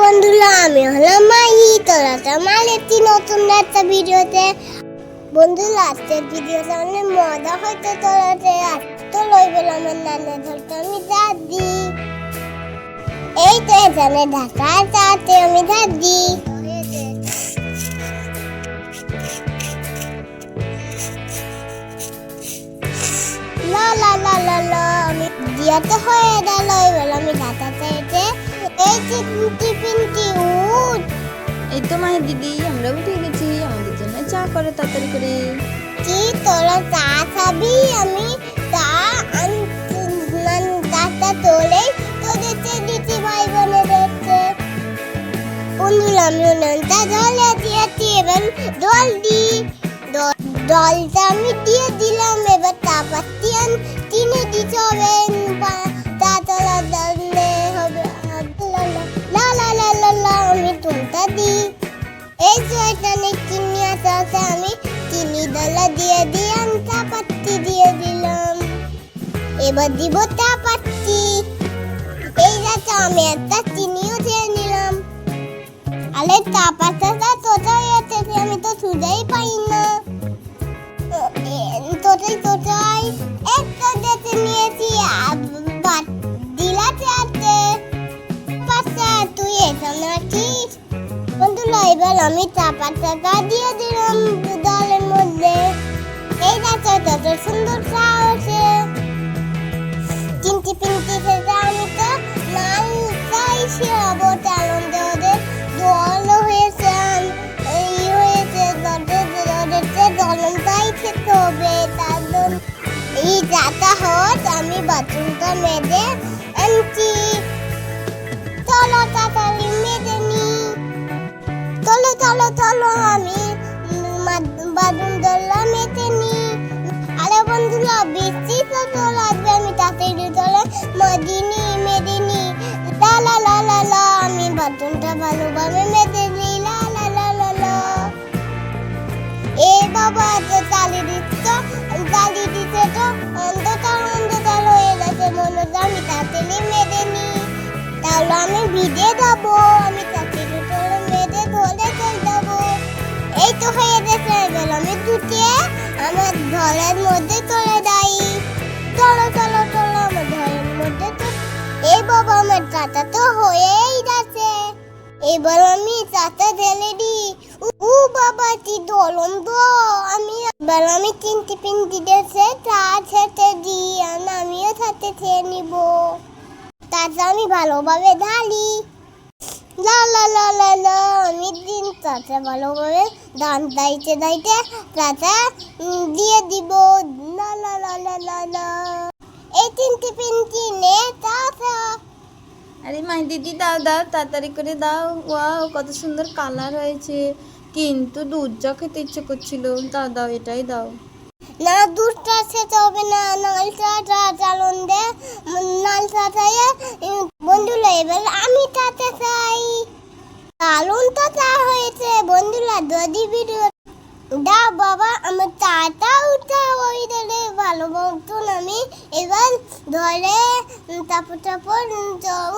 বন্ধুরা, আমি হলাম মাহি। তোরা আমার একটি নতুন একটা ভিডিওতে। বন্ধুরা, আজকের ভিডিওটা অনেক মজা হয়তো তোরাতে তো লই পেলাম নানা ধরতে আমি দাদি। এই তো এখানে ঢাকা চাতে আমি দাদি। লা লা লা লা আমি দিয়াতে হয়ে গেল, এবার আমি ঢাকা চাইতে এই তো মায়ের দিদি আমরা উঠে গেছি আমাদের জন্য চা করে তাড়াতাড়ি করে। কি তোরা চা খাবি আমি চা চাটা তোলে তোদের দিচ্ছি ভাই বোনেদেরকে বন্ধুরা আমি উনানটা জলে দিয়েছি এবার জল জলটা আমি দিয়ে দলা দিয়ে দিলাম চা দিয়ে দিলাম। এবার দিব চা পাত্তি এই যাচ্ছে আমি একটা চিনিও দিয়ে নিলাম। আরে চা পাতাটা তোটাই আছে আমি তো সুজাই পাই না। তোটাই তোটাই একটা যেতে নিয়েছি দিলাতে আছে। পাশা তুই এখানে আছিস? বন্ধুরা, এবার আমি চা পাতাটা দিয়ে দিলাম ডালের এই গাছে কত সুন্দর হয়েছে চিনটি পিনটি খেতে আমি তো, লাল শিরাবো আনন্দ ওদের জল হয়েছে এই হয়েছে ওদের ওদেরকে গরম খেতে হবে তার এই চাটা হট আমি বাথরুমটা মেজে আনছি। চলো তাড়াতাড়ি মেজে নিই চলো চলো চলো আমি মেতে নি। তো আমি তাড়াতাড়ি লা লা আমি লা লা লা লা এ বাবা দিচ্ছ চালি দিচ্ছে তো অন্ধকার অন্ধকার তাহলে আমি ভিজে যাব, আমি তো হয়ে গেছে, এবার আমি আমার ঘরের মধ্যে চলে যাই। চলো চলো চলো, আমার ঘরের মধ্যে তো এই বাবা, আমার চাটা তো হয়েই গেছে। এবার আমি চাটা ঢেলে দিই। উ বাবা, কি দলম তো আমি এবার আমি চিনতে পিনতে দেশে চা খেতে দিই, আর আমিও সাথে খেয়ে নিব। তাতে আমি ভালোভাবে ঢালি লা লা লা লা লা আমি দিন তাতে ভালোভাবে ধান দাইতে দাইতে তাতে দিয়ে দিব। লা লা লা লা লা লা। এই তিনটি পিনটি নে তাতে আরে মায়ের দিদি দাও দাও তাড়াতাড়ি করে দাও। ওয়াও কত সুন্দর কালার হয়েছে। কিন্তু দুধ চা খেতে ইচ্ছে করছিল দাও দাও এটাই দাও। না দুধটা খেতে হবে না নাল চাটা চালন দে। নাল চাটায় বন্ধুরা এবার আমি তাতে চাই। চালন তো চা হয়েছে। বন্ধুরা, যদি ভিডিও দা বাবা, আমার চাটা উঠা ওই ধরে ভালো মতন আমি এবার ধরে তারপর তারপর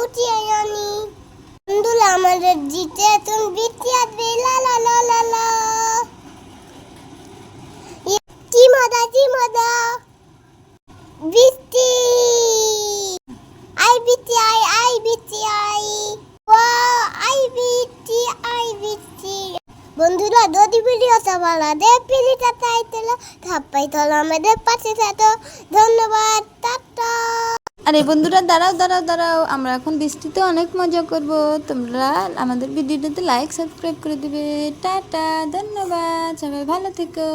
উঠিয়ে আনি। বন্ধুরা, আমাদের জিতে তুমি বৃত্তি আসবে লা লা লা লা। লা কি মজা কি মজা। বৃষ্টি। আই বৃষ্টি, আই আই, বৃষ্টি আই। বৃষ্টি আই বৃষ্টি বন্ধুরা, যদি ভিডিওটা ভালো লাগে প্লিজ টাইটেল থাপ্পাই তোলো আমাদের পাশে থাকো। ধন্যবাদ, টাটা। আরে বন্ধুরা, দাঁড়াও দাঁড়াও দাঁড়াও, আমরা এখন বৃষ্টিতে অনেক মজা করব। তোমরা আমাদের ভিডিওটাতে লাইক সাবস্ক্রাইব করে দেবে। টাটা, ধন্যবাদ, সবাই ভালো থেকো।